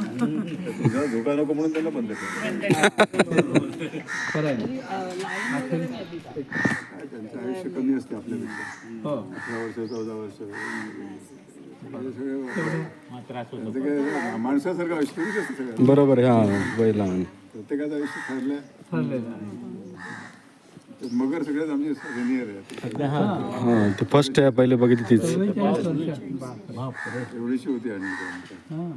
धोका नको म्हणून त्यांना बंद त्यांचं आयुष्य कमी असते आपल्यापेक्षा हो अठरा वर्ष चौदा वर्ष माणसासारखं आयुष्य थोडीच असतं सगळं बरोबर आहे हा लहान. प्रत्येकाचं आयुष्य ठरलंय. ठरलेलं आहे. ते मगर सगळ्यात आमचे सिनियर आहेत हा ते फर्स्ट आहे पहिले बघितली तीच. एवढीशी होती आणि. हां.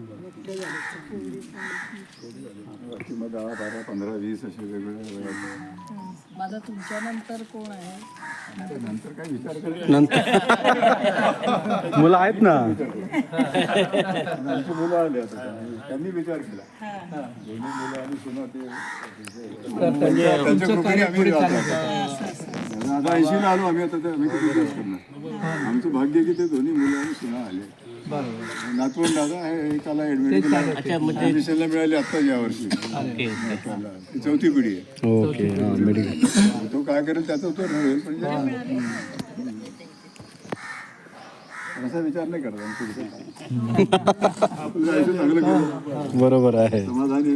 मग दहा बारा पंधरा वीस असे वेगवेगळ्या. माझा तुमच्यानंतर कोण आहे? नंतर. काय विचार नंतर मुलं आहेत ना? मुलं आली आता. त्यांनी विचार केला. दोन्ही मुलं आणि सुना ते आता ऐंशीला आलो आम्ही आता ते आम्ही किती दिवस करणार? आमचं भाग्य आहे की ते दोन्ही मुलं आणि सुना आले. बरोबर. नातवंड दादा आहे एकाला ऍडमिट ऍडमिशनला मिळाली आता या वर्षी. चौथी पिढी आहे. हा तो काय करेल त्याचा तो ठरवेल पण असा विचार नाही करत बरोबर आहे. समाधानी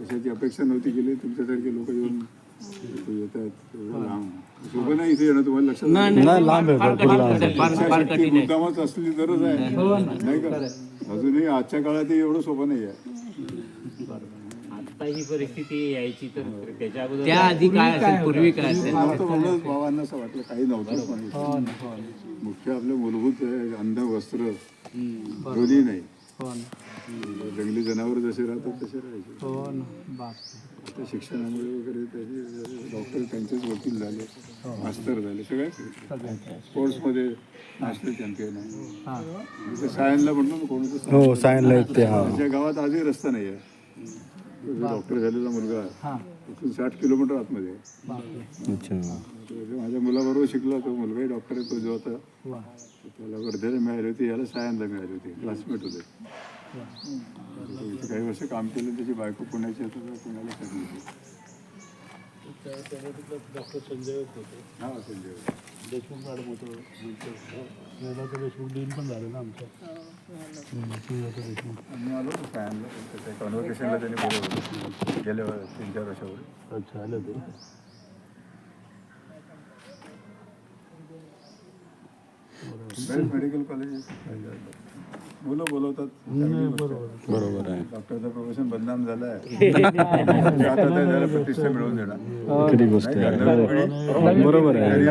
कशाची अपेक्षा नव्हती केली तुमच्यासारखे लोक येऊन इथे येत आहेत एवढं लांब सोपं नाही इथे येणं तुम्हाला लक्षात आलं? नाही लांब आहे भरपूर लांब आहे इच्छाशक्ती मुद्दामच असली तरच आहे हो ना नाही का अजूनही आजच्या काळात हे एवढं सोपं नाही आहे आता ही परिस्थिती यायची तर त्याच्या अगोदर त्या आधी काय असेल पूर्वी काय असेल मला तर म्हणूनच बाबांना असं वाटलं काही नव्हतं पण हो हो मुख्य आपलं मूलभूत आहे अन्न वस्त्र दोन्ही नाही. हो ना. जंगली जनावर जसे राहतात तसे राहायचे. हो ना. बापरे. आता शिक्षणामुळे वगैरे त्याचे डॉक्टर त्यांचेच वकील झाले मास्तर झाले सगळ्याच. स्पोर्ट्समध्ये नॅशनल चॅम्पियन आहे. हां. सायनला म्हणतो ना कोणाचं हो सायनला ते हा. आमच्या गावात आजही रस्ता नाही आहे डॉक्टर झालेला मुलगा हां. साठ किलोमीटर आतमध्ये अच्छा. तो माझ्या मुलाबरोबर शिकला तो मुलगाही डॉक्टर आहे तो जो होता त्याला वर्ध्याला मिळाली होती याला सायनला मिळाली होती. क्लासमेट होते. काही वर्ष काम केलं त्याची बायको पुण्याची होती. तर पुण्याला करली डॉक्टर संजय होते. हा संजय देशमुख मॅडम होतं वेदाचं देशमुख दिन पण झालं ना आमचं. सुजाता देशमुख. आम्ही आलो होतो सायनला त्याच्या कॉन्व्हर्केशनला त्यांनी बोलवलं गेल्या वर- तीन चार वर्षापूर्वी. अच्छा आलं ते. बेस्ट मेडिकल कॉलेज मुलं बोलवतात. बरोबर. आहे. डॉक्टरचं प्रोफेशन बदनाम झालं आहे. प्रतिष्ठा मिळवून देणार. पिढी बरोबर आहे.